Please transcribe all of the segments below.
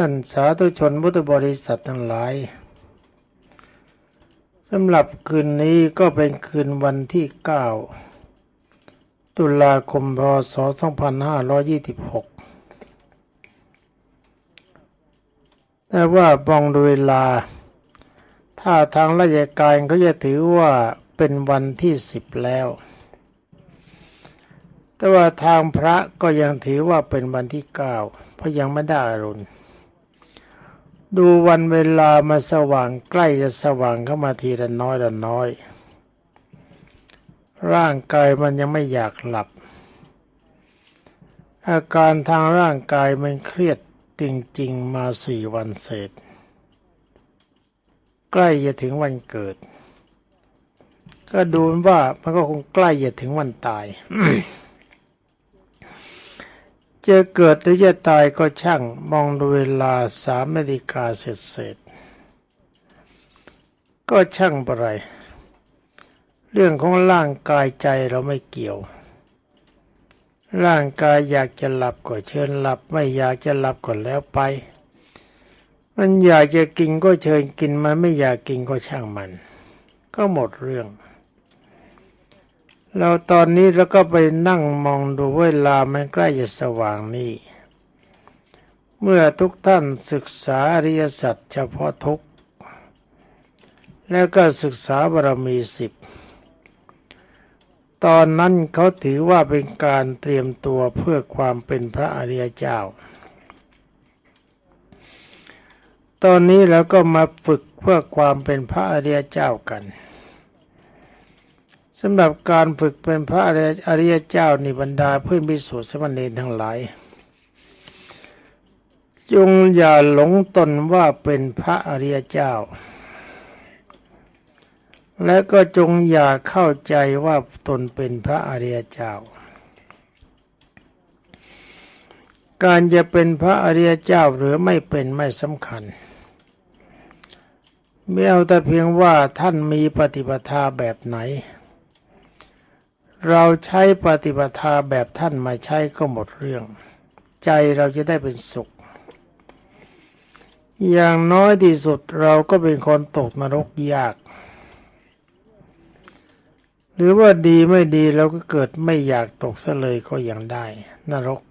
ท่านสาธุชนพุทธบริษัททั้งหลายสำหรับคืนนี้ก็เป็นคืนวันที่ 9 ตุลาคมพศ 2526 แต่ว่าบองดูเวลา ถ้าทางราชการเขาจะถือว่าเป็นวันที่สิบแล้ว แต่ว่าทางพระก็ยังถือว่าเป็นวันที่เก้าเพราะยังไม่ได้อรุณ ดูวันเวลามาสว่างใกล้จะสว่างเข้ามาทีละน้อยละน้อย ร่างกายมันยังไม่อยากหลับ อาการทางร่างกายมันเครียดจริงๆมาสี่วันเศษใกล้จะถึงวันเกิด ก็ดูว่ามันก็คงใกล้จะถึงวันตาย จะเกิดหรือจะตายก็ช่างมองดูเวลาสามนาฬิกาเสร็จเสร็จก็ช่างอะไร เรื่องของร่างกายใจเราไม่เกี่ยว ร่างกายอยากจะหลับก็เชิญหลับ ไม่อยากจะหลับก็แล้วไป มันอยากจะกินก็เชิญกินมันไม่อยากกินก็ช่างมัน ก็หมดเรื่อง เราตอนนี้เราก็ไปนั่งมองดูเวลามันใกล้จะสว่างนี่เมื่อทุกท่านศึกษาอริยสัจเฉพาะทุกแล้วก็ศึกษาบารมีสิบตอนนั้นเขาถือว่าเป็นการเตรียมตัวเพื่อความเป็นพระอริยเจ้า ตอนนี้เราก็มาฝึกเพื่อความเป็นพระอริยเจ้ากัน สำหรับการฝึกเป็นพระอริยเจ้านิบรรดาเพื่อนพิสุทธิสมณีทั้งหลาย จงอย่าหลงตนว่าเป็นพระอริยเจ้า และก็จงอย่าเข้าใจว่าตนเป็นพระอริยเจ้า การจะเป็นพระอริยเจ้าหรือไม่เป็นไม่สำคัญไม่เอาแต่เพียงว่าท่านมีปฏิปทาแบบไหน เราใช้ปฏิปทาแบบท่านมาใช้ก็หมดเรื่อง ใจเราจะได้เป็นสุข อย่างน้อยที่สุดเราก็เป็นคนตกนรกยาก หรือว่าดีไม่ดีเราก็เกิดไม่อยากตกซะเลยก็ยังได้ นรก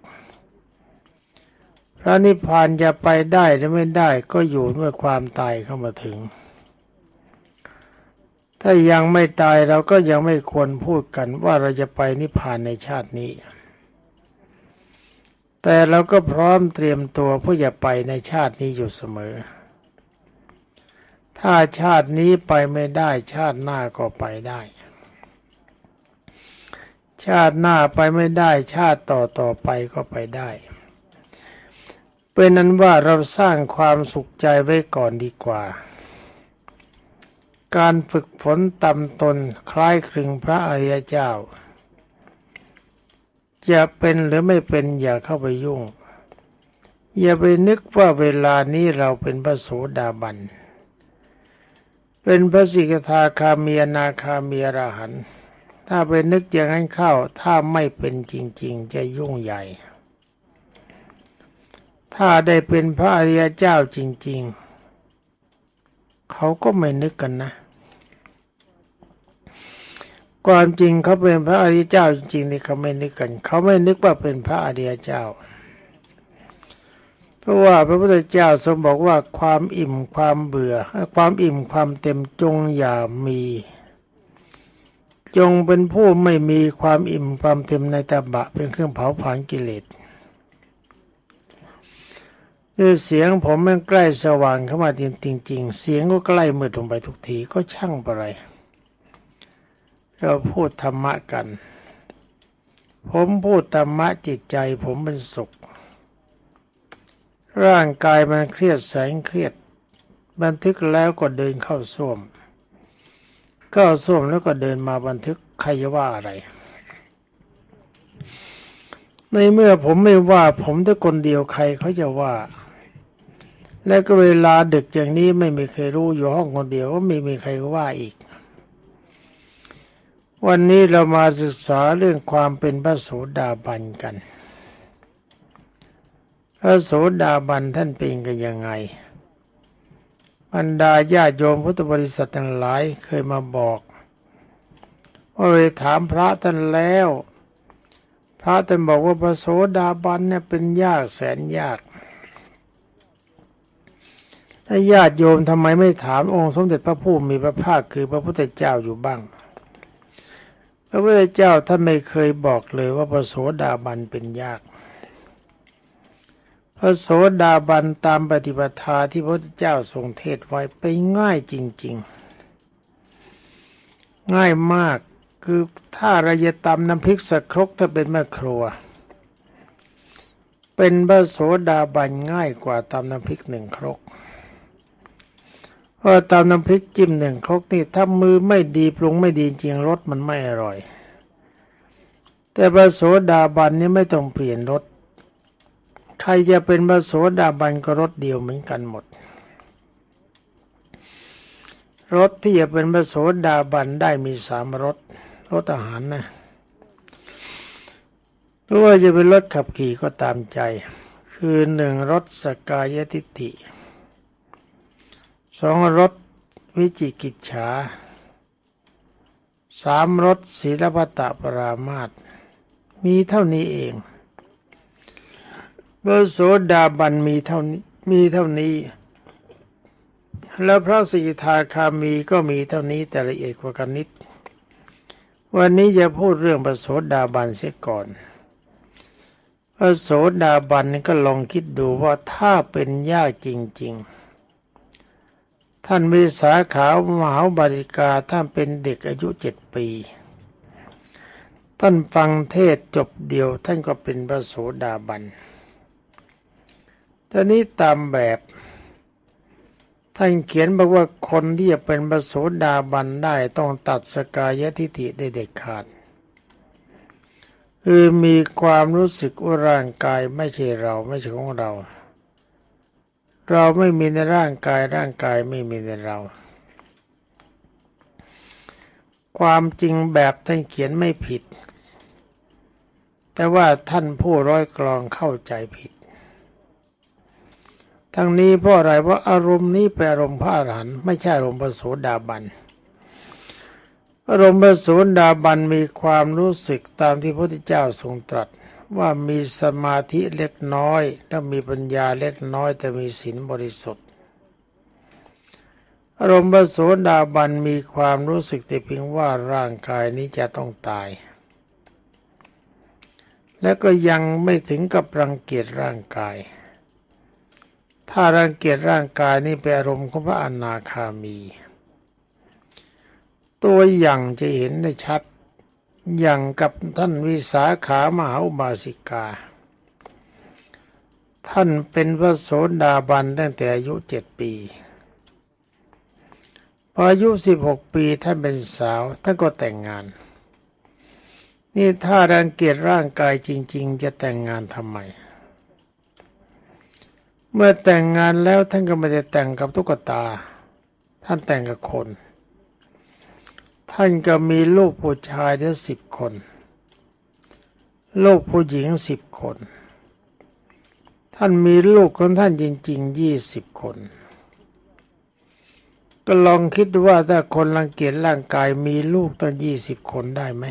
พระนิพพานจะไปได้หรือไม่ได้ก็อยู่เมื่อความตายเข้ามาถึง ถ้ายังไม่ตายเราก็ยังไม่ควรพูดกันว่าเราจะไปนิพพานในชาตินี้ แต่เราก็พร้อมเตรียมตัวเพื่อจะไปในชาตินี้อยู่เสมอ ถ้าชาตินี้ไปไม่ได้ชาติหน้าก็ไปได้ ชาติหน้าไปไม่ได้ชาติต่อต่อไปก็ไปได้ เป็นนั้นว่าเราสร้างความสุขใจไว้ก่อนดีกว่า การฝึกฝนตำตนคล้ายคลึงพระอริยเจ้า จะเป็นหรือไม่เป็นอย่าเข้าไปยุ่ง อย่าไปนึกว่าเวลานี้เราเป็นพระโสดาบัน เป็นพระสิกขาคามีนาคามีอรหันถ้าไปนึกอย่างนั้นเข้าถ้าไม่เป็นจริง ๆ จะยุ่งใหญ่ ถ้าได้เป็นพระอริยเจ้าจริง ๆ เขาก็ไม่นึกกันนะ ความจริงเขาเป็นพระอริยเจ้าจริงๆนี่เขาไม่นึกกัน เขาไม่นึกว่าเป็นพระอริยเจ้า เพราะว่าพระพุทธเจ้าทรงบอกว่าความอิ่มความเบื่อ ความอิ่มความเต็มจงอย่ามี จงเป็นผู้ไม่มีความอิ่มความเต็มในตบะเป็นเครื่องเผาผลาญกิเลส คือเสียงผมมันใกล้สว่างเข้ามาจริง ๆ เสียงก็ใกล้มืดลงไปทุกทีก็ช่างอะไรเราพูดธรรมะกัน ผมพูดธรรมะจิตใจผมเป็นสุข ร่างกายมันเครียดแสงเครียด บันทึกแล้วก็เดินเข้าส้วม เข้าส้วมแล้วก็เดินมาบันทึกใครว่าอะไร ในเมื่อผมไม่ว่าผมแต่คนเดียวใครเขาจะว่า แล้วก็เวลาดึกอย่างนี้ไม่มีใครรู้อยู่ห้องคนเดียวก็ไม่มีใครว่าอีก วันนี้เรามาศึกษาเรื่องความเป็นพระโสดาบันกัน พระโสดาบันท่านเป็นกันยังไงบรรดาญาโยมพุทธบริษัททั้งหลายเคยมาบอกว่าไปถามพระท่านแล้ว พระท่านบอกว่าพระโสดาบันเนี่ยเป็นยากแสนยาก ถ้าญาติโยมทำไมไม่ถามองค์สมเด็จพระผู้มีพระภาคคือพระพุทธเจ้าอยู่บ้าง พระพุทธเจ้าท่านไม่เคยบอกเลยว่าพระโสดาบันเป็นยาก พระโสดาบันตามปฏิปทาที่พระพุทธเจ้าทรงเทศไว้ไปง่ายจริง ๆ ง่ายมากคือถ้าเราจะตำน้ำพริกสักครกถ้าเป็นแม่ครัว เป็นพระโสดาบันง่ายกว่าตำน้ำพริกหนึ่งครก เพราะตำน้ำพริกจิ้มหนึ่งครกนี่ถ้ามือไม่ดีปรุงไม่ดีจริงรสมันไม่อร่อย แต่พระโสดาบันนี่ไม่ต้องเปลี่ยนรสใครจะเป็นพระโสดาบันก็รสเดียวเหมือนกันหมดรสที่จะเป็นพระโสดาบันได้มีสามรสรถอาหารนะหรือว่าจะเป็นรถขับขี่ก็ตามใจ คือหนึ่งรถสกายทิฏฐิ สองรถวิจิกิจฉาสามรถศีลพัตปรามาตมีเท่านี้เองพระโสดาบันมีเท่านี้มีเท่านี้ แล้วพระสีทาคามีก็มีเท่านี้แต่ละเอียดกว่ากันนิด วันนี้จะพูดเรื่องพระโสดาบันเสียก่อนพระโสดาบันก็ลองคิดดูว่าถ้าเป็นยากจริง ๆ ท่านมีสาขาวมหาบาริกาท่านเป็นเด็กอายุเจ็ดปี ท่านฟังเทศจบเดียวท่านก็เป็นพระโสดาบันตอนนี้ตามแบบ ท่านเขียนบอกว่าคนที่จะเป็นพระโสดาบันได้ต้องตัดสกายทิฏฐิได้เด็ดขาดคือมีความรู้สึกว่าร่างกายไม่ใช่เราไม่ใช่ของเรา เราไม่มีในร่างกายร่างกายไม่มีในเรา ความจริงแบบท่านเขียนไม่ผิด แต่ว่าท่านผู้ร้อยกลองเข้าใจผิด ทั้งนี้เพราะอะไรเพราะอารมณ์นี้เป็นอารมณ์พระอรหันต์ไม่ใช่อารมณ์พระโสดาบันอารมณ์พระโสดาบันมีความรู้สึกตามที่พระพุทธเจ้าทรงตรัส ว่ามีสมาธิเล็กน้อยและมีปัญญาเล็กน้อยแต่มีศีลบริสุทธิ์อารมณ์พระโสดาบันมีความรู้สึกแต่เพียงว่าร่างกายนี้จะต้องตาย และก็ยังไม่ถึงกับรังเกียจร่างกาย ถ้ารังเกียจร่างกายนี่เป็นอารมณ์ของพระอนาคามี ตัวอย่างจะเห็นได้ชัด อย่างกับท่านวิสาขามหาอุบาสิกา ท่านเป็นพระโสดาบันตั้งแต่อายุเจ็ดปีพออายุสิบหกปีท่านเป็นสาว ท่านก็แต่งงาน นี่ถ้ารังเกียจร่างกายจริง ๆ จะแต่งงานทำไม เมื่อแต่งงานแล้วท่านก็ไม่ได้แต่งกับตุ๊กตา ท่านแต่งกับคน ท่านก็มีลูกผู้ชายได้สิบคน ลูกผู้หญิงสิบคน ท่านมีลูกของท่านจริงๆยี่สิบคน ก็ลองคิดว่าถ้าคนรังเกียจร่างกายมีลูกตั้งยี่สิบคนได้ไหม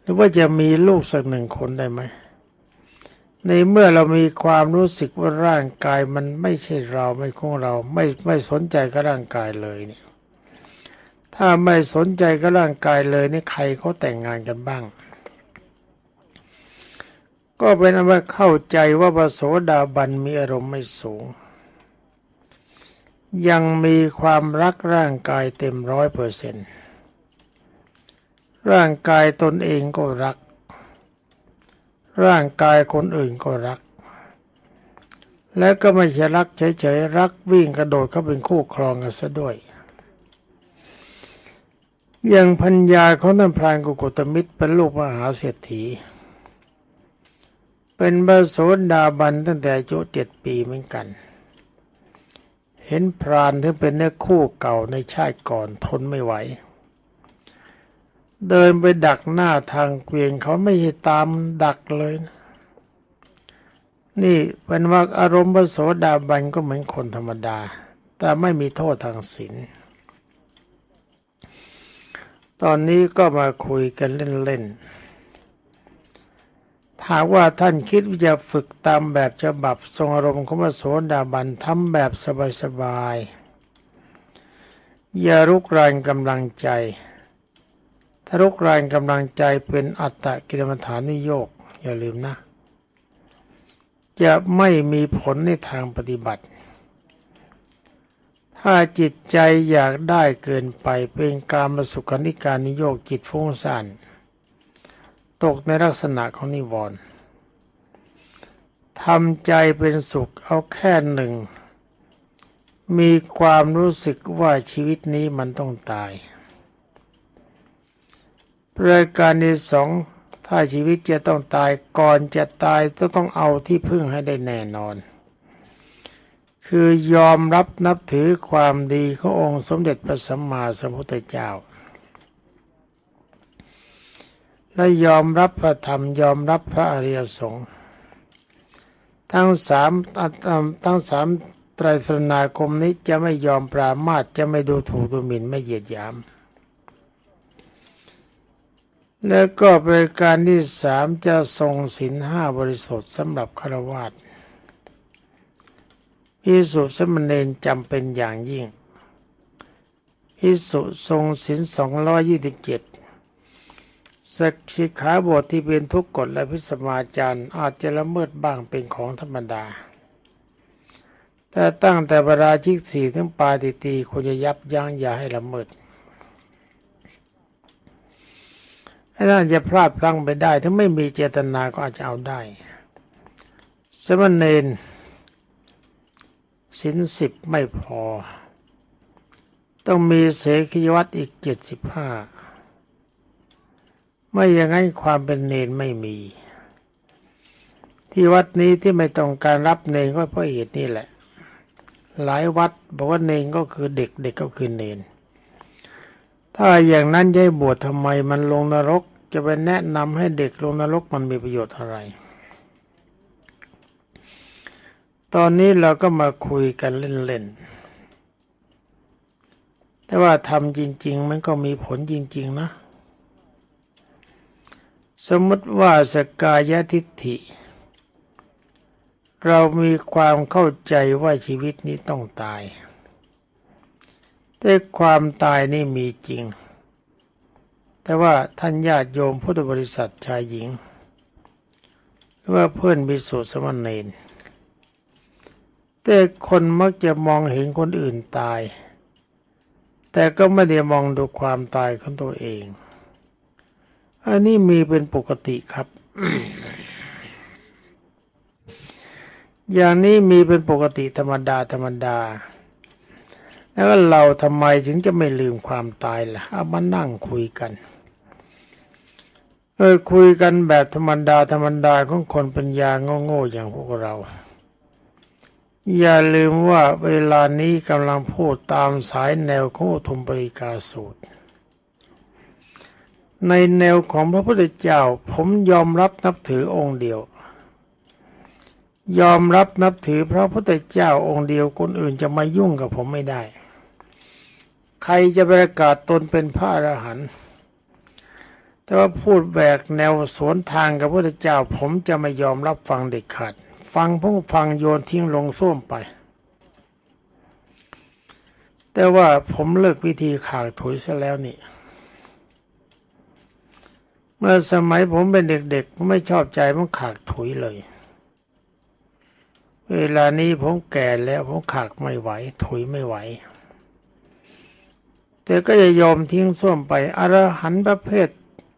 หรือว่าจะมีลูกสักหนึ่งคนได้ไหม ในเมื่อเรามีความรู้สึกว่าร่างกายมันไม่ใช่เราไม่ของเราไม่ไม่สนใจกับร่างกายเลยเนี่ย ถ้าไม่สนใจกับร่างกายเลยนี่ใครเขาแต่งงานกันบ้าง ก็เป็นว่าเข้าใจว่าพระโสดาบันมีอารมณ์ไม่สูง ยังมีความรักร่างกายเต็มร้อยเปอร์เซ็นต์ร่างกายตนเองก็รัก ร่างกายคนอื่นก็รัก และก็ไม่ใช่รักเฉยๆรักวิ่งกระโดดเข้าเป็นคู่ครองกันซะด้วย อย่างพัญญาของท่านพรานกุกตมิตรเป็นลูกมหาเศรษฐี เป็นบาโสดาบันตั้งแต่อายุเจ็ดปีเหมือนกัน เห็นพรานที่เป็นเนื้อคู่เก่าในชาติก่อนทนไม่ไหว เดินไปดักหน้าทางเกวียนเขาไม่ให้ตามดักเลยนะนี่เป็นว่าอารมณ์พระโสดาบันก็เหมือนคนธรรมดา แต่ไม่มีโทษทางศีล ตอนนี้ก็มาคุยกันเล่นๆหากว่าท่านคิดว่าจะฝึกตามแบบฉบับทรงอารมณ์ของพระโสดาบันทำแบบสบายๆอย่ารุกรานกำลังใจ ถ้ารุกรานกำลังใจเป็นอัตตกิลมัฐานิโยก อย่าลืมนะ จะไม่มีผลในทางปฏิบัติ ถ้าจิตใจอยากได้เกินไปเป็นการมาสุขนิการนิโยกจิตฟุ้งซ่านตกในลักษณะของนิวรณ์ทำใจเป็นสุขเอาแค่หนึ่ง มีความรู้สึกว่าชีวิตนี้มันต้องตายรายการที่สองถ้าชีวิตจะต้องตายก่อนจะตายก็ต้องเอาที่พึ่งให้ได้แน่นอน คือยอมรับนับถือความดีขององค์สมเด็จพระสัมมาสัมพุทธเจ้า และยอมรับพระธรรมยอมรับพระอริยสงฆ์ทั้งสามทั้งสามไตรสรณาคมนี้จะไม่ยอมปรามาสจะไม่ดูถูกดูหมิ่นไม่เหยียดหยาม แล้วก็ป็นการที่สามจะทรงศีลห้าบริสุทธิ์สำหรับฆราวาส พิสุสมณเณรจำเป็นอย่างยิ่งพิสุทรงศีลสองร้อยยี่สิบเจ็ดสักสิขาบทที่เป็นทุกกฎและพิสมาจารย์อาจจะละเมิดบ้างเป็นของธรรมดา แต่ตั้งแต่บราชิกสี่ถึงปาติตีควรจะยับยั้งอย่าให้ละเมิดให้น่าจะพลาดพลั้งไปได้ ถ้าไม่มีเจตนาก็อาจจะเอาได้สมณเณร สินสิบไม่พอ ต้องมีเสขีวัตอีกเจ็ดสิบห้าไม่อย่างนั้นความเป็นเนนไม่มี ที่วัดนี้ที่ไม่ต้องการรับเนนก็เพราะเหตุนี้แหละ หลายวัดบอกว่าเนนก็คือเด็กเด็กก็คือเนน ถ้าอย่างนั้นย้ายบวชทำไมมันลงนรก จะไปแนะนำให้เด็กลงนรกมันมีประโยชน์อะไร ตอนนี้เราก็มาคุยกันเล่นๆ แต่ว่าทำจริง ๆ มันก็มีผลจริง ๆ นะ สมมติว่าสกายทิฏฐิ เรามีความเข้าใจว่าชีวิตนี้ต้องตาย แต่ความตายนี่มีจริง แต่ว่าท่านญาติโยมพุทธบริษัทชายหญิง หรือว่าเพื่อนบิสุสมณเณร แต่คนมักจะมองเห็นคนอื่นตาย แต่ก็ไม่ได้มองดูความตายของตัวเอง อันนี้มีเป็นปกติครับ อย่างนี้มีเป็นปกติธรรมดาธรรมดา แล้วเราทำไมถึงจะไม่ลืมความตายล่ะเอามานั่งคุยกันเออคุยกันแบบธรรมดาธรรมดาของคนปัญญาโง่ๆอย่างพวกเรา อย่าลืมว่าเวลานี้กำลังพูดตามสายแนวของอุทุมปริกาสูตร ในแนวของพระพุทธเจ้าผมยอมรับนับถือองค์เดียว ยอมรับนับถือพระพุทธเจ้าองค์เดียวคนอื่นจะมายุ่งกับผมไม่ได้ ใครจะประกาศตนเป็นพระอรหันต์แต่ว่าพูดแบกแนวสวนทางกับพระพุทธเจ้า ผมจะไม่ยอมรับฟังเด็ดขาด ฟังพงฟังโยนทิ้งลงส้วมไป แต่ว่าผมเลิกวิธีข่าวถุยซะแล้วนี่ เมื่อสมัยผมเป็นเด็กๆผมไม่ชอบใจผมขากถุยเลย เวลานี้ผมแก่แล้วผมขากไม่ไหว ถุยไม่ไหว แต่ก็จะยอมทิ้งส้วมไปอรหันต์ประเภท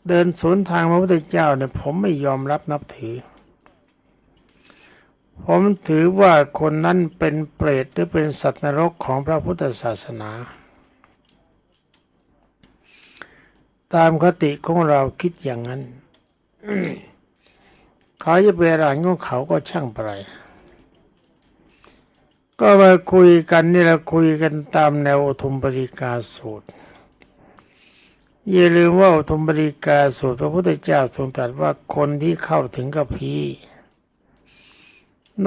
เดินสวนทางพระพุทธเจ้าเนี่ยผมไม่ยอมรับนับถือ ผมถือว่าคนนั้นเป็นเปรตหรือเป็นสัตว์นรกของพระพุทธศาสนา ตามคติของเราคิดอย่างนั้นเขาจะเป็นอะไรของเขาก็ช่างไปก็มาคุยกันนี่เราคุยกันตามแนวอุทุมปริกาสูตรอย่าลืมว่าอุทุมปริกาสูตรพระพุทธเจ้าทรงตรัสว่าคนที่เข้าถึงกับพี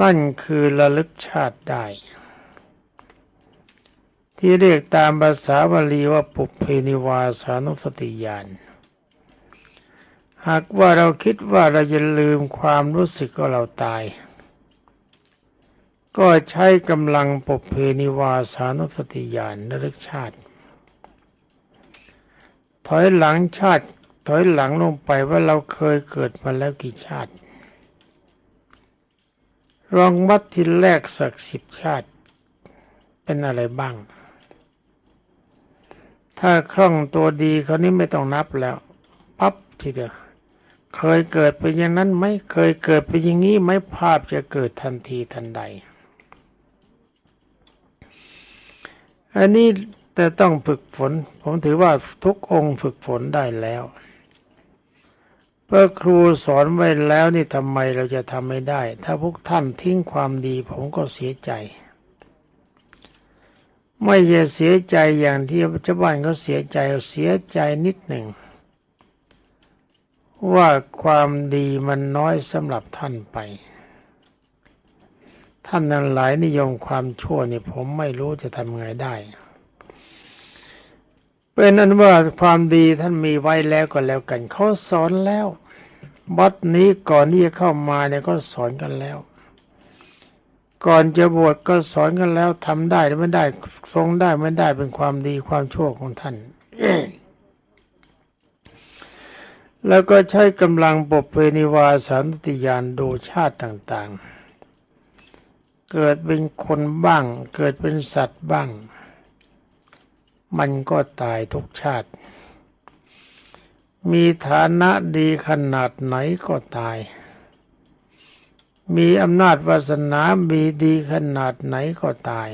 นั่นคือระลึกชาติได้ ที่เรียกตามภาษาบาลีว่าปุเพนิวาสานุสติญาณหากว่าเราคิดว่าเราจะลืมความรู้สึกก็เราตาย ก็ใช้กำลังปุเพนิวาสานุสติญาณระลึกชาติ ถอยหลังชาติ ถอยหลังลงไปว่าเราเคยเกิดมาแล้วกี่ชาติ ลองวัดทีแรกสักสิบชาติ เป็นอะไรบ้าง ถ้าคล่องตัวดีเขานี้ไม่ต้องนับแล้ว ปั๊บทีเดียวเคยเกิดเป็นอย่างนั้นไหมเคยเกิดเป็นอย่างนี้ไหมภาพจะเกิดทันทีทันใด อันนี้แต่ต้องฝึกฝน ผมถือว่าทุกองค์ฝึกฝนได้แล้ว เมื่อครูสอนไว้แล้วนี่ทำไมเราจะทำไม่ได้ ถ้าพวกท่านทิ้งความดีผมก็เสียใจ ไม่จะเสียใจอย่างที่ชาวบ้านเขาเสียใจเสียใจนิดหนึ่ง ว่าความดีมันน้อยสำหรับท่านไป ท่านนั้นหลายนิยมความชั่วนี่ผมไม่รู้จะทำไงได้ เป็นนั้นว่าความดีท่านมีไว้แล้วก็แล้วกันเขาสอนแล้ววัดนี้ก่อนที่จะเข้ามาเนี่ยก็สอนกันแล้ว ก่อนจะบวชก็สอนกันแล้วทำได้หรือไม่ได้ทรงได้ไม่ได้เป็นความดีความชั่วของท่านแล้วก็ใช้กำลังปบเปนิวาสันติยานดูชาติต่าง ๆ เกิดเป็นคนบ้าง เกิดเป็นสัตว์บ้าง มันก็ตายทุกชาติ มีฐานะดีขนาดไหนก็ตาย มีอำนาจวาสนามีดีขนาดไหนก็ตาย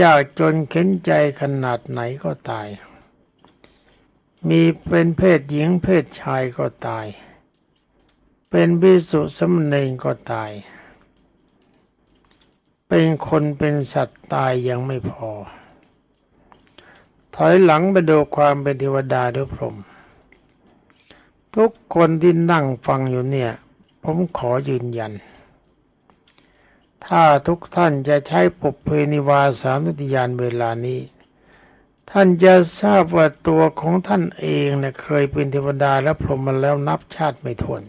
ยากจนเข็นใจขนาดไหนก็ตาย มีเป็นเพศหญิงเพศชายก็ตาย เป็นบิสุสมณีก็ตาย เป็นคนเป็นสัตว์ตายยังไม่พอ ถอยหลังไปดูความเป็นเทวดาหรือพรหมทุกคนที่นั่งฟังอยู่เนี่ย ผมขอยืนยัน ถ้าทุกท่านจะใช้ปุเพนิวาสานุติยานเวลานี้ ท่านจะทราบว่าตัวของท่านเองเนะ่ยเคยเป็นเทวดาและพรหมมาแล้วนับชาติไม่ถ้วน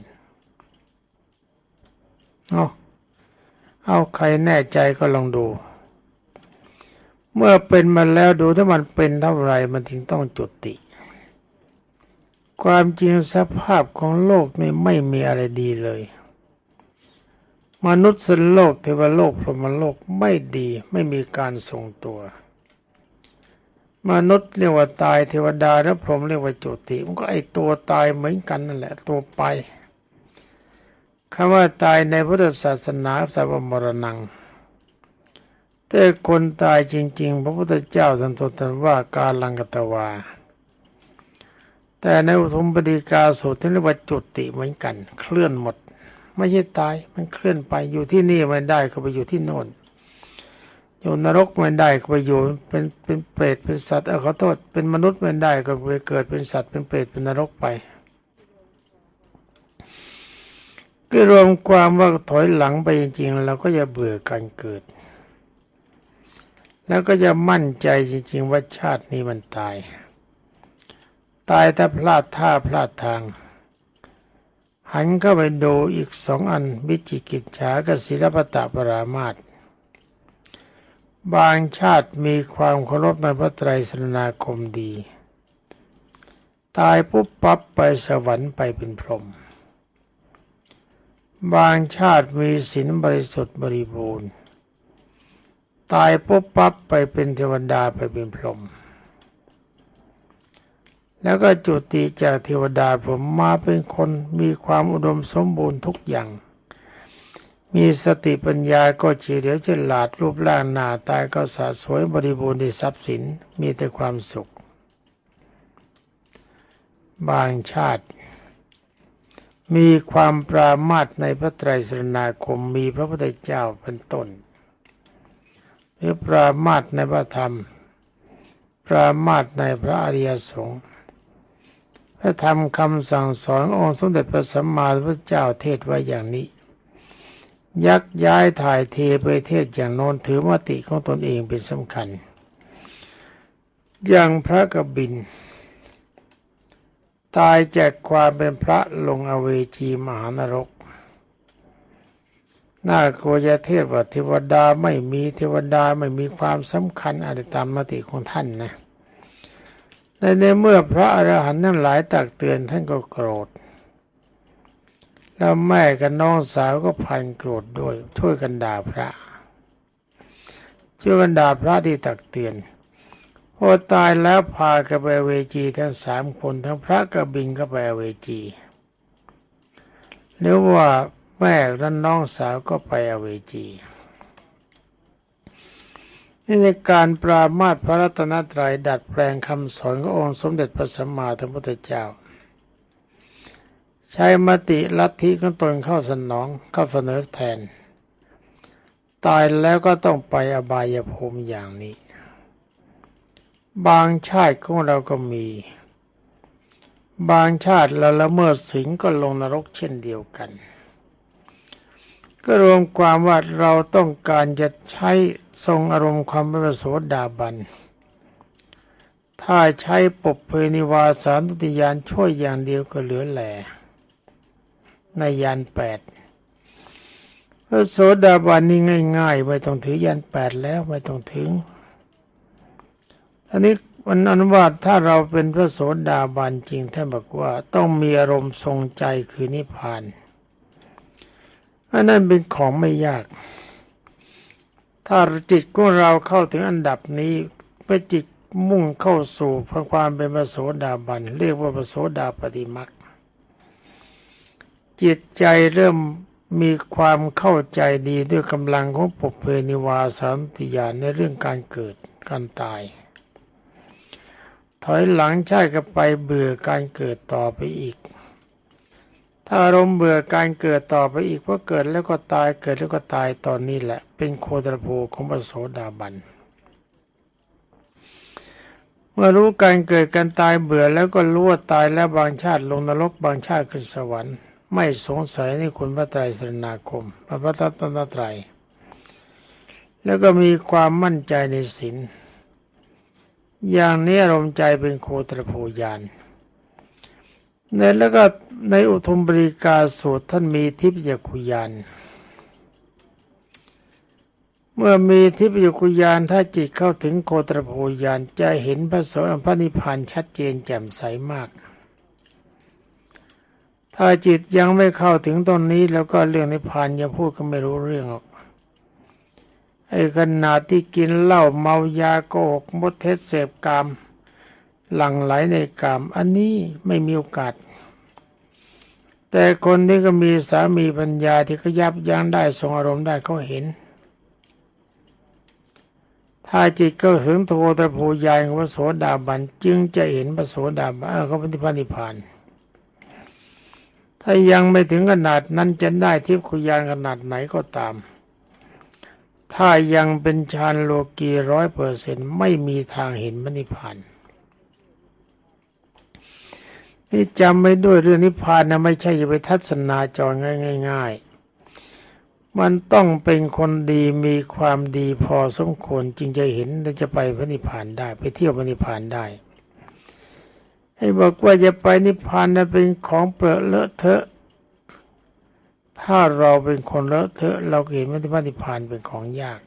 เอาเอาใครแน่ใจก็ลองดู เมื่อเป็นมาแล้วดูถ้ามันเป็นเท่าไรมันถึงต้องจุติ ความจริงสภาพของโลกนี่ไม่มีอะไรดีเลย มนุษย์สันโลกเทวโลกพรหมโลกไม่ดีไม่มีการทรงตัว มนุษย์เรียกว่าตายเทวดาและพรหมเรียกว่าจุติ มันก็ไอตัวตายเหมือนกันนั่นแหละ ตัวไปคำว่าตายในพุทธศาสนาสัพมรณัง แต่คนตายจริง ๆ พระพุทธเจ้าท่านตรัสว่าการลังกตวา แต่ในอุทมปฏิกาสูตรที่เรียกว่าจุติเหมือนกัน เคลื่อนหมด ไม่ใช่ตายมันเคลื่อนไปอยู่ที่นี่ไม่ได้ก็ไปอยู่ที่โน่นอยู่นรกไม่ได้ก็ไปอยู่เป็นเป็นเปรตเป็นสัตว์เออขอโทษเป็นมนุษย์ไม่ได้ก็ไปเกิดเป็นสัตว์เป็นเปรตเป็นนรกไปก็รวมความว่าถอยหลังไปจริงๆเราก็จะเบื่อการเกิด แล้วก็จะมั่นใจจริง ๆ ว่าชาตินี้มันตาย ตายถ้าพลาดท่าพลาดทาง หันเข้าไปดูอีกสองอันวิจิกิจฉากับศิลปตะปรามาตบางชาติมีความเคารพในพระไตรสรณาคมดี ตายปุ๊บปั๊บไปสวรรค์ไปเป็นพรหมบางชาติมีศีลบริสุทธิ์บริบูรณ์ ตายปุ๊บปั๊บไปเป็นเทวดาไปเป็นพรหมแล้วก็จุติจากเทวดาผมมาเป็นคนมีความอุดมสมบูรณ์ทุกอย่าง มีสติปัญญาก็เฉลียวฉลาดรูปร่างหน้าตายก็สะสวยบริบูรณ์ในทรัพย์สินมีแต่ความสุข บางชาติ มีความปรามาตในพระไตรสรณาคมมีพระพุทธเจ้าเป็นต้น หรือปรามาตในพระธรรม ปรามาตในพระอริยสงฆ์พระธรรมคำสั่งสอนองค์สมเด็จพระสัมมาสัมพุทธเจ้าเทศไว้อย่างนี้ ยักย้ายถ่ายเทไปเทศอย่างโน้นถือมติของตนเองเป็นสำคัญ อย่างพระกบิน ตายจากความเป็นพระลงอเวจีมหานรก น่ากลัวจะเทศว่าเทวดาไม่มีเทวดาไม่มีความสำคัญอะไรตามมติของท่านนะในในเมื่อพระอรหันต์นั้นหลายตักเตือนท่านก็โกรธ แล้วแม่กับน้องสาวก็พันโกรธด้วยช่วยกันด่าพระช่วยกันด่าพระที่ตักเตือนพอตายแล้วพากันไปเวจีทั้งสามคนทั้งพระกับบินก็ไปเวจีหรือว่า แม่และน้องสาวก็ไปอเวจีนี่ในการปรามาสพระรัตนตรัยดัดแปลงคำสอนขององค์สมเด็จพระสัมมาสัมพุทธเจ้า ใช้มติลัทธิของตนเข้าสนองเข้าเสนอแทน ตายแล้วก็ต้องไปอบายภูมิอย่างนี้ บางชาติของเราก็มี บางชาติเราละเมิดสิงก็ลงนรกเช่นเดียวกัน ก็รวมความว่าเราต้องการจะใช้ทรงอารมณ์ความเป็นโสดาบัน ถ้าใช้ปบเพนิวาสานุติยานช่วยอย่างเดียวก็เหลือแหล่ในยานแปดพระโสดาบันนี่ง่ายๆไม่ต้องถือยานแปดแล้วไม่ต้องถึงอันนี้วันนั้นว่าถ้าเราเป็นพระโสดาบันจริงท่านบอกว่าต้องมีอารมณ์ทรงใจคือนิพพาน อันนั้นเป็นของไม่ยาก ถ้าจิตของเราเข้าถึงอันดับนี้ไปจิตมุ่งเข้าสู่พความเป็นพระโสดาบัน เรียกว่าพระโสดาปฏิมักจิตใจเริ่มมีความเข้าใจดีด้วยกำลังของปุเพนิวาสันติญาณในเรื่องการเกิดการตาย ถอยหลังใช่ก็ไปเบื่อการเกิดต่อไปอีก ถ้าอารมณ์เบื่อการเกิดต่อไปอีกเพราะเกิดแล้วก็ตายเกิดแล้วก็ตายตอนนี้แหละ เป็นโคตรภูของพระโสดาบันเมื่อรู้การเกิดการตายเบื่อแล้วก็รู้ว่าตายแล้วบางชาติลงนรกบางชาติขึ้นสวรรค์ ไม่สงสัยในคุณพระไตรสรณาคม พระพุทธตนตรัย แล้วก็มีความมั่นใจในศีลอย่างนี้อารมณ์ใจเป็นโคตรภูญาณ ในแล้วก็ในอุทุมบริกาสูตรท่านมีทิพยคุยาน เมื่อมีทิพยคุยานถ้าจิตเข้าถึงโคตรภูยานจะเห็นพระโสพระนิพพานชัดเจนแจ่มใสมาก ถ้าจิตยังไม่เข้าถึงตอนนี้แล้วก็เรื่องนิพพานยังพูดก็ไม่รู้เรื่องหรอกไอ้ขนาดที่กินเหล้าเมายาโกหกมดเท็จเสพกรรม หลั่งไหลในกรรมอันนี้ไม่มีโอกาส แต่คนที่ก็มีสามีปัญญาที่เขยับยั้งได้ทรงอารมณ์ได้เขาเห็น ถ้าจิตก็ถึงโทตรภูยายของพระโสดาบันจึงจะเห็นพระโสดาบันเขาเป็นพระนิพพาน ถ้ายังไม่ถึงขนาดนั้นจะได้ทิพคุยานขนาดไหนก็ตามถ้ายังเป็นฌานโลกีร้อยเปอร์เซ็นต์ไม่มีทางเห็นพระนิพพา นี่จำไม่ด้วยเรื่องนิพพานนะไม่ใช่จะไปทัศนาจอง่าย ๆ มันต้องเป็นคนดีมีความดีพอสมควรจึงจะเห็นและจะไปพระนิพพานได้ ไปเที่ยวพระนิพพานได้ ให้บอกว่าจะไปนิพพานนะเป็นของเปรอะเลอะเทอะ ถ้าเราเป็นคนเลอะเทอะ เราเห็นว่าพระนิพพานเป็นของยาก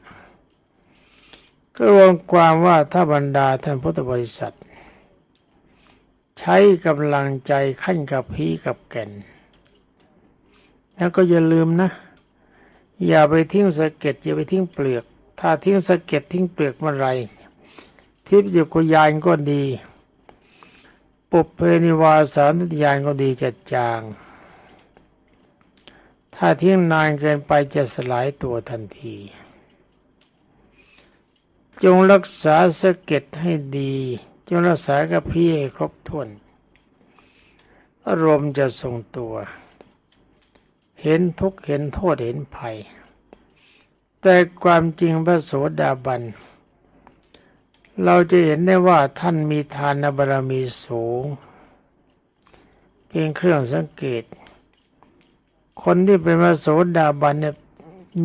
ก็รวมความว่าถ้าบรรดาท่านพุทธบริษัท ใช้กำลังใจขั้นกับพีกับแก่น แล้วก็อย่าลืมนะ อย่าไปทิ้งสะเก็ดอย่าไปทิ้งเปลือก ถ้าทิ้งสะเก็ดทิ้งเปลือกเมื่อไรทิพย์กุยานก็ดีปุเพนิวาสานุยานก็ดีจะจาง ถ้าทิ้งนานเกินไปจะสลายตัวทันที จงรักษาสะเก็ดให้ดี จงรักษากับพี่ให้ครบถ้วน อารมณ์จะทรงตัว เห็นทุกเห็นโทษเห็นภัย แต่ความจริงพระโสดาบัน เราจะเห็นได้ว่าท่านมีทานบารมีสูง เป็นเครื่องสังเกต คนที่เป็นพระโสดาบันเนี่ย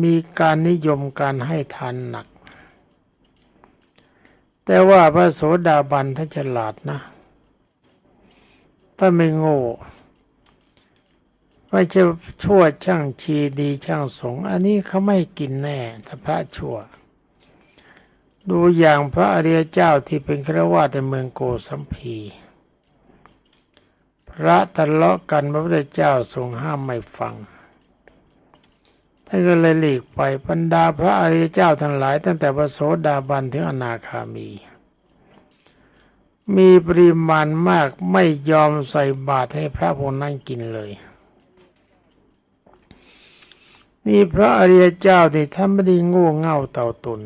มีการนิยมการให้ทานหนัก แต่ว่าพระโสดาบันท่านฉลาดนะถ้าไม่โง่ไม่จะชั่วช่างชีดีช่างสง อันนี้เขาไม่กินแน่ถ้าพระชั่ว ดูอย่างพระอริยเจ้าที่เป็นครวาในเมืองโกสัมพีพระทะเลาะกันพระพุทธเจ้าทรงห้ามไม่ฟังานก็เลยหลีกไปบรรดาพระอริยเจ้าทั้งหลาย ตั้งแต่พระโสดาบันถึงอนาคามี มีปริมาณมากไม่ยอมใส่บาตรให้พระพนั้นกินเลย นี่พระอริยเจ้าที่ท่านไม่ได้โง่เง่าเต่าตุน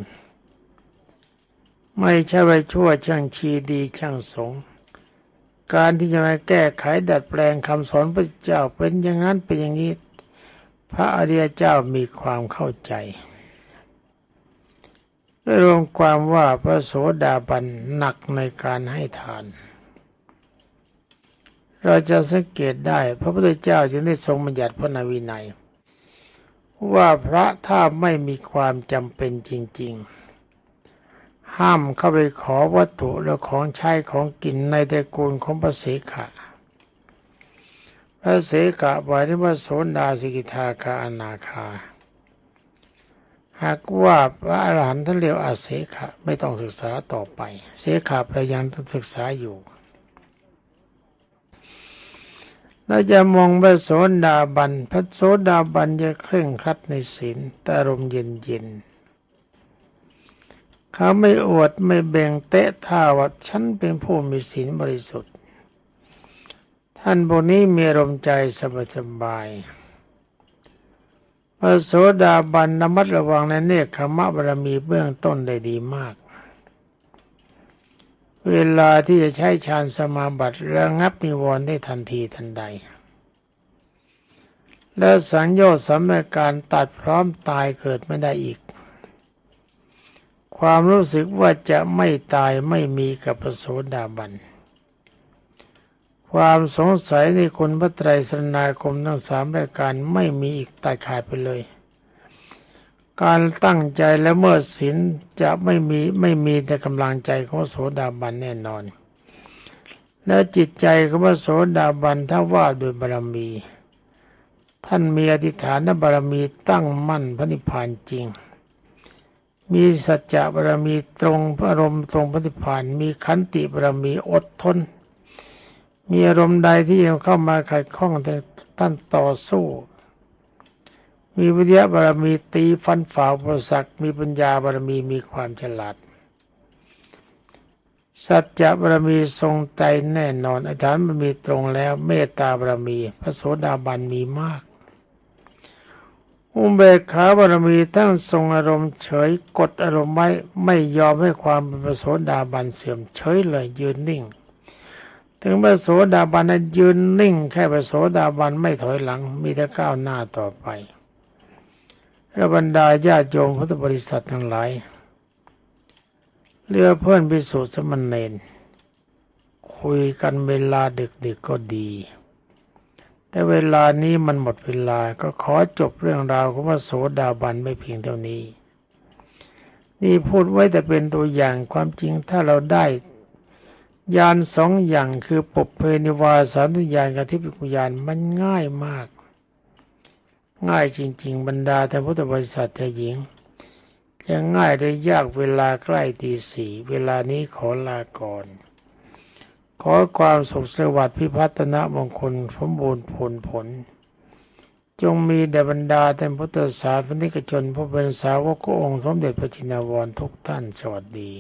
ไม่ใช่ไปชั่วช่างชีดีช่างสงการที่จะมาแก้ไขดัดแปลงคำสอนพระเจ้าเป็นอย่างนั้นเป็นอย่างนี้ พระอริยเจ้ามีความเข้าใจรวมความว่าพระโสดาบันหนักในการให้ทาน เราจะสังเกตได้พระพุทธเจ้าจึงได้ทรงบัญญัติพระนวินัย ว่าพระถ้าไม่มีความจำเป็นจริง ๆ ห้ามเข้าไปขอวัตถุและของใช้ของกินในตระกูลของพระเสขะ ระเสกะบานิวโสดาสิกิทาคาอนาคา หากว่าพระอรหันต์ท่านเรียกอาเสขะไม่ต้องศึกษาต่อไป เสขะพยายามต้องศึกษาอยู่เราจะมองพระโสดาบัน พระโสดาบันจะเคร่งครัดในศีลแต่อารมณ์เย็นเย็นเขาไม่อวดไม่แบ่งเตะท่าว่าฉันเป็นผู้มีศีลบริสุทธิ ท่านพวกนี้มีอารมณ์ใจสบายพระโสดาบันนมัดระวังในเนคขมะบารมีเบื้องต้นได้ดีมาก เวลาที่จะใช้ฌานสมาบัติระงับนิวรณ์ได้ทันทีทันใด และสังโยชน์สำหรับการตัดพร้อมตายเกิดไม่ได้อีก ความรู้สึกว่าจะไม่ตายไม่มีกับพระโสดาบัน ความสงสัยในคุณพระไตรสรณาคมทั้งสามรายการไม่มีอีกตัดขาดไปเลย การตั้งใจและเมื่อศีลจะไม่มีไม่มีแต่กำลังใจของโสดาบันแน่นอน และจิตใจของพระโสดาบันถ้าว่าโดยบารมี ท่านมีอธิษฐานบารมีตั้งมั่นพระนิพพานจริง มีสัจจะบารมีตรงพระอารมณ์ตรงพระนิพพานมีขันติบารมีอดทน มีอารมณ์ใดที่ยังเข้ามาขัดข้องแต่ท่านต่อสู้ มีวิทยาบารมีตีฟันฝ่าอุปสรรคมีปัญญาบารมีมีความฉลาด สัจจะบารมีทรงใจแน่นอนอาจารย์มันมีตรงแล้ว เมตตาบารมี พระโสดาบันมีมาก อุเบกขาบารมีทั้งทรงอารมณ์เฉยกดอารมณ์ไว้ไม่ยอมให้ความเป็นพระโสดาบันเสื่อมเฉยเลยยืนนิ่ง ถึงพระโสดาบันนั้นยืนนิ่ง แค่พระโสดาบันไม่ถอยหลัง มีแต่ก้าวหน้าต่อไประบรรดาญาติโยมพุทธบริษัททั้งหลายเรือเพื่อนพิสูจน์สมณเณรคุยกันเวลาดึกๆกก็ดี แต่เวลานี้มันหมดเวลาก็ขอจบเรื่องราวของพระโสดาบันไม่เพียงเท่านี้ นี่พูดไว้แต่เป็นตัวอย่างความจริงถ้าเราได้ ยานสองอย่างคือปบเพนิวาสานุญาณกับทิพยกุญานมันง่ายมาก ง่ายจริง ๆ บรรดาแต่พุทธบริษัทชายหญิงจะง่ายได้ยากเวลาใกล้ตีสี่เวลานี้ขอลาก่อน ขอความสุขสวัสดิ์พิพัฒนมงคลสมบูรณ์ผลผล จงมีแด่บรรดาแต่พุทธศาสนิกชนผู้เป็นสาวกองค์สมเด็จพระจินวรทุกท่านสวัสดี